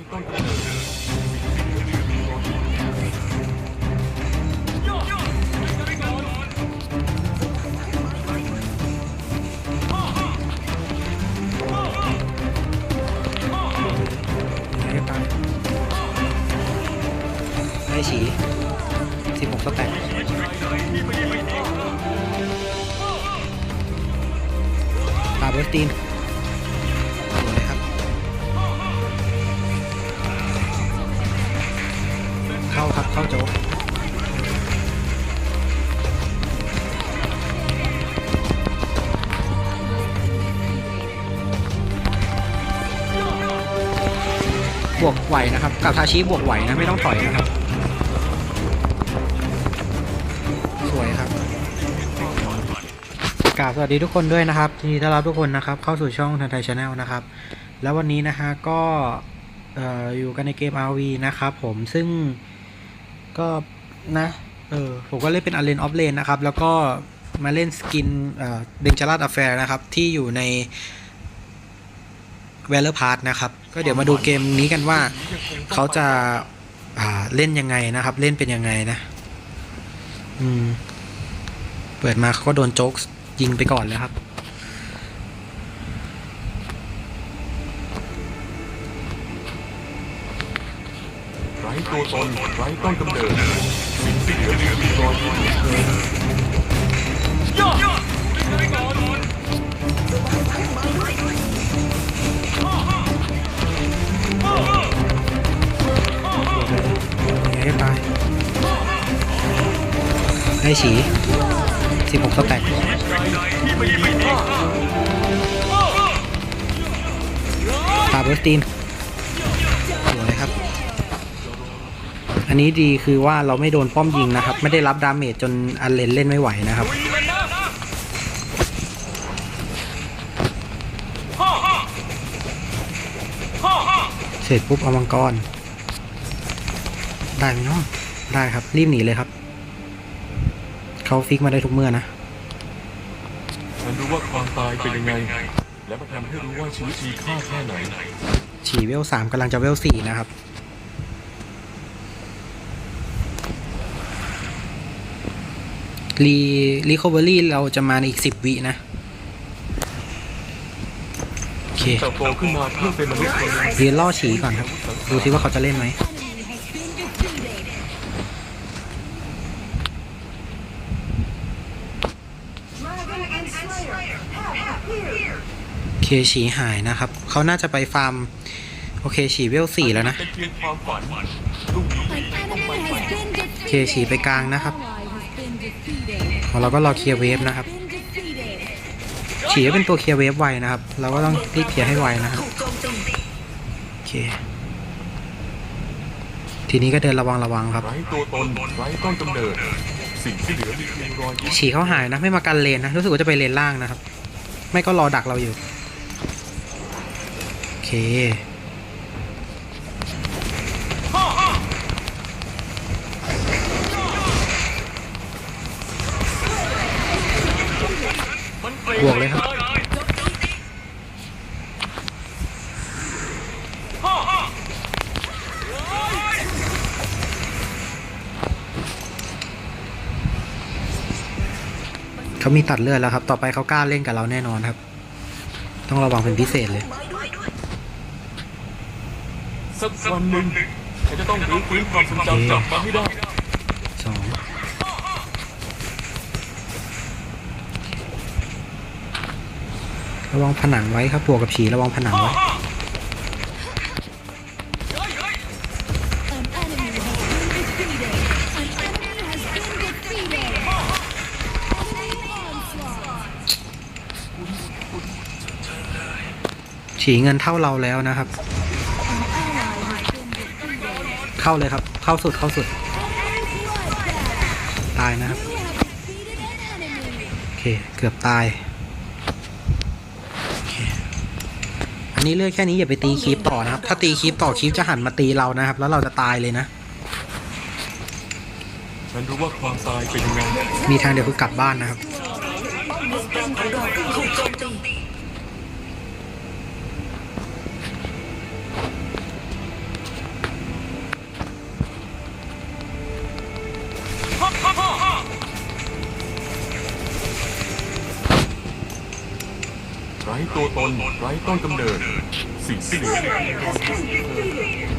Ahí compré. เข้าครับเข้าโจ๊กบวกไหวนะครับ กับทาชิบวกไหวนะ ไม่ต้องถอยนะครับ สวยครับกราบสวัสดีทุกคนด้วยนะครับยินดีต้อนรับทุกคนนะครับ เข้าสู่ช่องทันไทยชาแนลนะครับ แล้ววันนี้นะฮะก็เอ่ออยู่กันในเกม RV นะครับผมซึ่ง ก็นะ เออ ผมก็เล่นเป็นอ l เลนออฟเลนนะครับ แล้วก็มาเล่นสกินเดนจาร์ดอ f แฟร์นะครับ ที่อยู่ใน v a l o r p a s s นะครับ ก็เดี๋ยวมาดูเกมนี้กันว่า เขาจะอ่าเล่นยังไงนะครับ เล่นเป็นยังไงนะ อืม เปิดมาเขาก็โดนโจ๊กยิงไปก่อนเลยครับ ตัวตนไร้ต้นกำเนิดสิ่งที่เหลือคือรอยยิ้มของเธอยังไงก็ตายได้ฉีสิบหกสแต็กปาบร์ตีนสวยครับ อันนี้ดีคือว่าเราไม่โดนป้อมยิงนะครับ ไม่ได้รับดาเมจจนอันเลนเล่นไม่ไหวนะครับ เสร็จปุ๊บเอามังกร ได้ไหมเนาะได้ครับ รีบหนีเลยครับ เขาฟิกมาได้ทุกเมื่อนะ ฉันรู้ว่าความตายเป็นยังไง และมันทำให้รู้ว่าชีวิตมีค่าแค่ไหน ฉีเวลสามกำลังจะเวลสี่นะครับ รีรีคอเวอรี่เราจะมาในอีกสิบวินะ โอเคเติบโตขึ้นมาเพื่อเป็นมนุษย์คนหนึ่งเรียนล่อฉีก่อนครับ ดูซิว่าเขาจะเล่นไหมเคฉีหายนะครับ เขาน่าจะไปฟาร์ม โอเคฉีเวลสี่แล้วนะ เป็นเพียงความฝันพรุ่งนี้ต้องไปใหม่เคฉีไปกลางนะครับของ เราก็รอเคลียร์เวฟนะครับฉีก็เป็นตัวเคลียร์เวฟไวนะครับ เราก็ต้องรีบเคลียร์ให้ไวนะครับโอเค ทีนี้ก็เดินระวังระวังครับไร้ตัวตนไร้ต้นกำเนิดสิ่งที่เหลือมีเพียงรอยยิ้มฉีเขาหายนะไม่มากันเลนนะรู้สึกว่าจะไปเลนล่างนะครับ ไม่ก็รอดักเราอยู่โอเค บวกเลยครับ เขามีตัดเลือดแล้วครับ ต่อไปเขากล้าเล่นกับเราแน่นอนครับ ต้องระวังเป็นพิเศษเลย สักวันหนึ่งฉันจะต้องรื้อฟื้นความทรงจำกลับมาให้ได้สองระวังผนังไว้ครับบวกกับฉีระวังผนังไว้ ฉีเงินเท่าเราแล้วนะครับ เข้าเลยครับ เข้าสุดเข้าสุด ตายนะครับ โอเค เกือบตายโอเคอันนี้เลือกแค่นี้อย่าไปตีคีปต่อนะครับ ถ้าตีคีปต่อคีปจะหันมาตีเรานะครับ แล้วเราจะตายเลยนะ ฉันรู้ว่าความตายเป็นยังไง มีทางเดียวคือกลับบ้านนะครับตัวตนไร้ต้นกำเนิดสิ่งที่เหลือคือรอยยิ้มของเธอ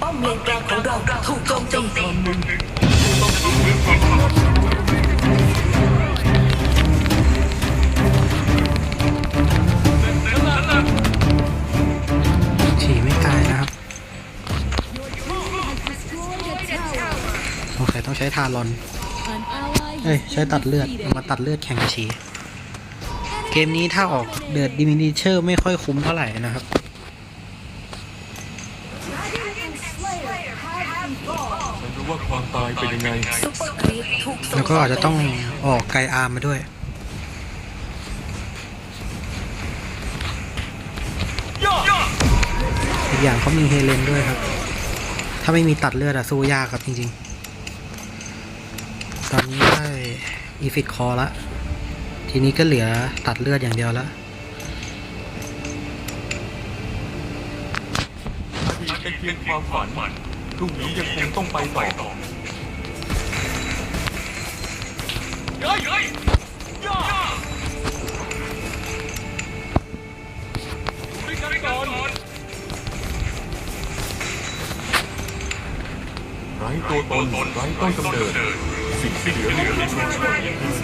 ป้อมเลนกลางของเราถูกโจมตี สงสัยต้องใช้ทารอน เอ้ยใช้ตัดเลือดมาตัดเลือดแข่งกับฉีเกมนี้ถ้าออกเดือดดิมินิเชอร์ไม่ค่อยคุ้มเท่าไหร่นะครับ ฉันรู้ว่าความตายเป็นยังไงซุปเปอร์ครีปถูกส่งแล้วก็อาจจะต้องออกไกอาร์มมาด้วย อีกอย่างเขามีเฮเลนด้วยครับ ถ้าไม่มีตัดเลือดอะสู้ยากครับจริงๆ ตอนนี้ได้อีฟิตคอละ ทีนี้ก็เหลือตัดเลือดอย่างเดียวแล้วอดีตเป็นเพียงความฝันพรุ่งนี้ยังคงต้องไปต่อเฮ้ยเฮ้ยย่าด้วยกันก่อนไร้ตัวตนไร้ต้นกำเนิด สิ่งที่เหลือเหลือเพียงรอยยิ้มของเ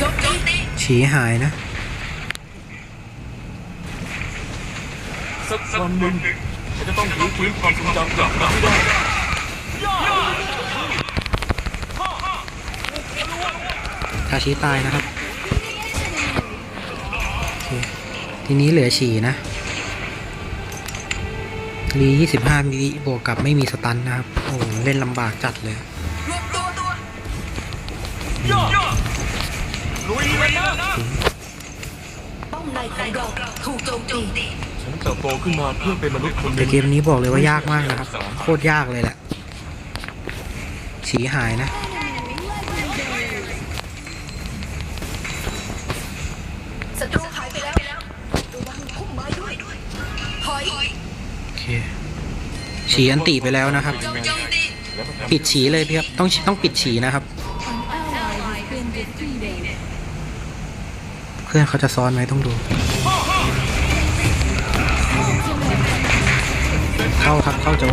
ธอโจมตีฉีหายนะ สักวันหนึ่งฉันจะต้องรื้อฟื้นความทรงจำกลับมาให้ได้ทาชิตายนะครับโอเคทีนี้เหลือฉีนะ รี 25มิลิบวกกับไม่มีสตันนะครับ โอ้เล่นลำบากจัดเลยลุยเลยนะป้อมในของเราถูกโจมตีฉันเติบโตขึ้นมาเพื่อเป็นมนุษย์คนหแต่นึ่งเกมนี้บอกเลยว่ายากมากนะครับ โคตรยากเลยแหละฉีหายนะ ฉีอันติไปแล้วนะครับ ปิดฉีเลยพี่ครับต้องต้องปิดฉีนะครับ เพื่อนเขาจะซ้อนไหมต้องดู เข้าครับเข้าโจ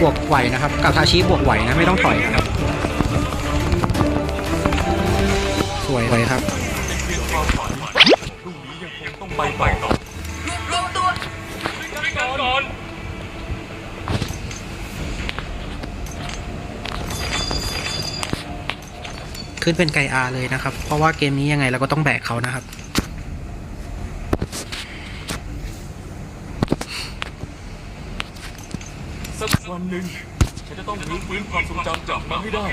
บวกไหวนะครับกับทาชิบวกไหวนะไม่ต้องถอยนะครับ วยครับเป็นเพียงความฝันพรุ่งนี้ยังต้องไปต่อรวมตัวก่อนขึ้นเป็นไกอาเลยนะครับ เพราะว่าเกมนี้ยังไงเราก็ต้องแบกเขานะครับ สักวันหนึ่งฉันจะต้องรื้อฟื้นความทรงจำกลับมาให้ได้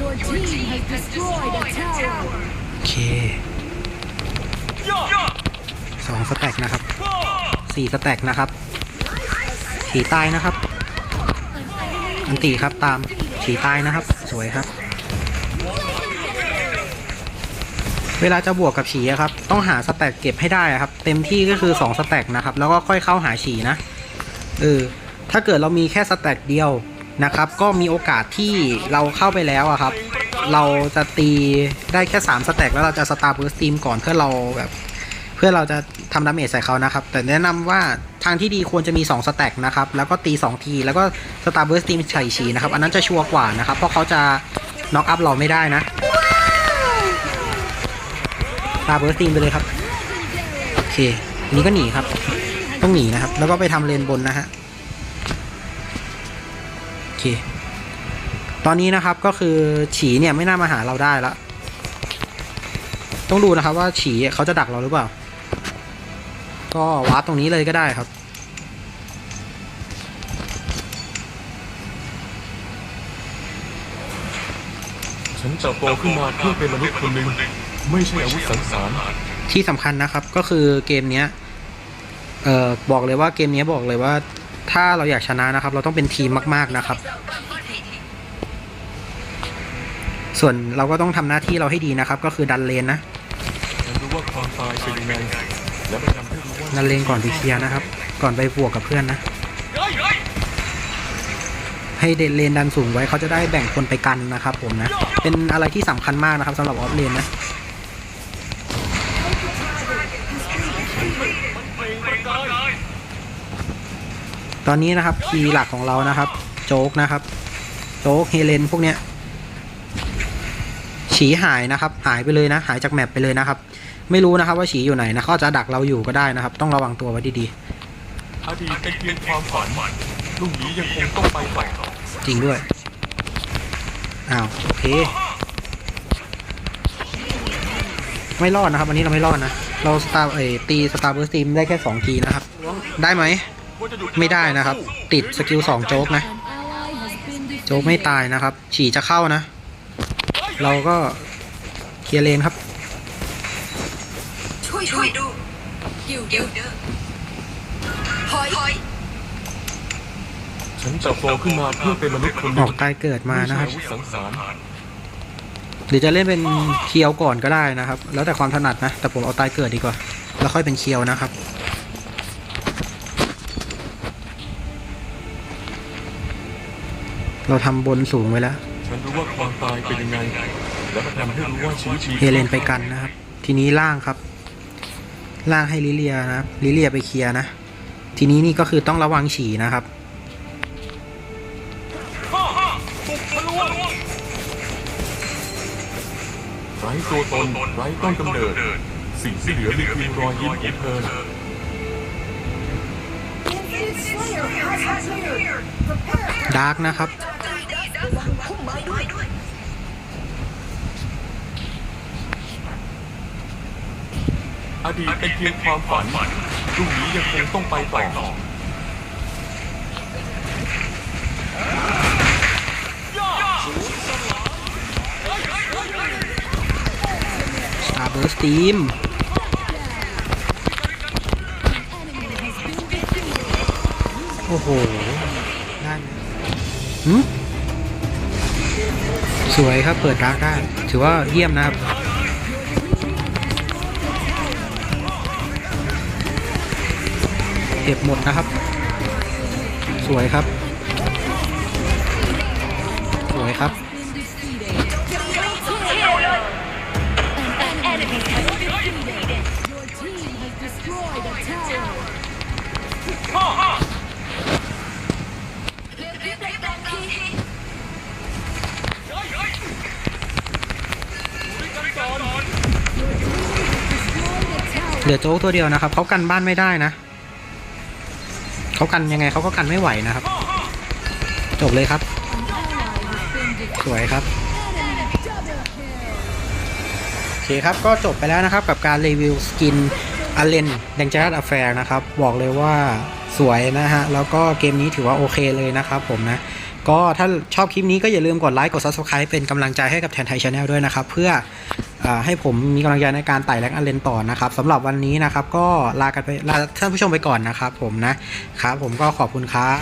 Your team has destroyed a tower. โอเคสองสแต็กนะครับสี่สแต็กนะครับฉีตายนะครับ อันตีครับตามฉีตายนะครับ สวยครับ เวลาจะบวกกับฉีอะครับ ต้องหาสแต็กเก็บให้ได้ครับ เต็มที่ก็คือ2สแต็กนะครับ แล้วก็ค่อยเข้าหาฉีนะเออถ้าเกิดเรามีแค่สแต็กเดียว นะครับ ก็มีโอกาสที่เราเข้าไปแล้วอะครับ เราจะตีได้แค่3สแต็กแล้วเราจะสตาร์บูสตีมก่อนเพื่อเราแบบเพื่อเราจะทำดาเมจใส่เขานะครับ แต่แนะนำว่าทางที่ดีควรจะมี 2 สแต็กนะครับ แล้วก็ตี 2 ที แล้วก็สตาร์บูสตีมใส่ฉีนะครับ อันนั้นจะชัวร์กว่านะครับ เพราะเขาจะน็อกอัพเราไม่ได้นะสตาร์บูสตีมไปเลยครับ โอเค นี้ก็หนีครับ ต้องหนีนะครับ แล้วก็ไปทำเลนบนนะฮะ เคตอนนี้นะครับก็คือฉีเนี่ยไม่น่ามาหาเราได้แล้วต้องดูนะครับว่าฉีเขาจะดักเราหรือเปล่า ก็วาร์ปตรงนี้เลยก็ได้ครับ ฉันเติบโตขึ้นมาเพื่อเป็นมนุษย์คนหนึ่งไม่ใช่อาวุธสังสารที่สำคัญนะครับก็คือเกมเนี้ยเอ่อบอกเลยว่าเกมเนี้ยบอกเลยว่า ถ้าเราอยากชนะนะครับ เราต้องเป็นทีมมาก ๆนะครับ ส่วนเราก็ต้องทำหน้าที่เราให้ดีนะครับ ก็คือดันเลนนะฉันรู้ว่าความตายเป็นยังไงและมันทำให้รู้ว่าดันเลนก่อนไปเคลียร์นะครับ ก่อนไปบวกกับเพื่อนนะ ให้เดนเลนดันสูงไว้เขาจะได้แบ่งคนไปกันนะครับ ผมนะ เป็นอะไรที่สำคัญมากนะครับสำหรับออฟเลนนะ ตอนนี้นะครับคีย์หลักของเรานะครับ โจ๊กนะครับ โจ๊กเฮเลนพวกเนี้ยฉีหายนะครับ หายไปเลยนะ หายจากแมปไปเลยนะครับ ไม่รู้นะครับว่าฉีอยู่ไหนนะเขาอาจจะดักเราอยู่ก็ได้นะครับ ต้องระวังตัวไว้ดีอดีตเป็นเพียงความฝันลูกหยียังคงต้องไปต่อๆจริงด้วยอ้าวโอเคไม่รอดนะครับวันนี้เราไม่รอดนะ เราสตาร์เอยตีสตาร์เบอร์สตีมได้แค่สองทีนะครับ ได้ไหม ไม่ได้นะครับ ติดสกิลสองโจ๊กนะ An ally has been โจ๊กไม่ตายนะครับ ฉี่จะเข้านะ เราก็เคลียร์เลนครับ ช่วยช่วยดูกิลเดอร์ถอยถอยฉันเติบโตขึ้นมาเพื่อเป็นมนุษย์คนหอนึ่องกตายเกิดมานะครับไใช่อาวุธสังหารหรือจะเล่นเป็นเคียวก่อนก็ได้นะครับ แล้วแต่ความถนัดนะ แต่ผมเอาตายเกิดดีกว่า แล้วค่อยเป็นเคียวนะครับ เราทำบนสูงไว้แล้ว ฉันรู้ว่าความตายเป็นยังไง และมันทำให้รู้ว่าชีวิตมีเฮเลนไปกันนะครับ ทีนี้ล่างครับ ล่างให้ลิเลียนะครับ ลิเลียไปเคลียร์นะ ทีนี้นี่ก็คือต้องระวังฉี่นะครับไร้ตัวตนไร้ต้นกำเนิด สิ่งที่เหลือมีเพียงรอยยิ้มของเธอ ดาร์กนะครับ อดีตเป็นเพียงความฝันลูกหยียังคงต้องไปต่อสตาร์เบอร์สตีม โอ้โหได้ไหมหืมสวยครับ เปิดดาร์กได้ ถือว่าเยี่ยมนะครับ เก็บหมดนะครับ สวยครับ สวยครับ เหลือโจ๊กตัวเดียวนะครับเขากันบ้านไม่ได้นะเขากันยังไงเขาก็กันไม่ไหวนะครับ จบเลยครับ สวยครับโอเคครับก็จบไปแล้วนะครับกับการรีวิวสกินอเลนแดงจ r รั a อ f แฟร์นะครับ บอกเลยว่าสวยนะฮะ แล้วก็เกมนี้ถือว่าโอเคเลยนะครับผมนะ ก็ถ้าชอบคลิปนี้ก็อย่าลืมกดไลค์กด Subscribe เป็นกำลังใจให้กับแทนไทยชาแนลด้วยนะครับ เพื่อ ให้ผมมีกำลังใจในการไต่แรงอเลนต่อนะครับสำหรับวันนี้นะครับ ก็ลากันไปลาท่านผู้ชมไปก่อนนะครับ ผมนะครับผมก็ขอบคุณครับ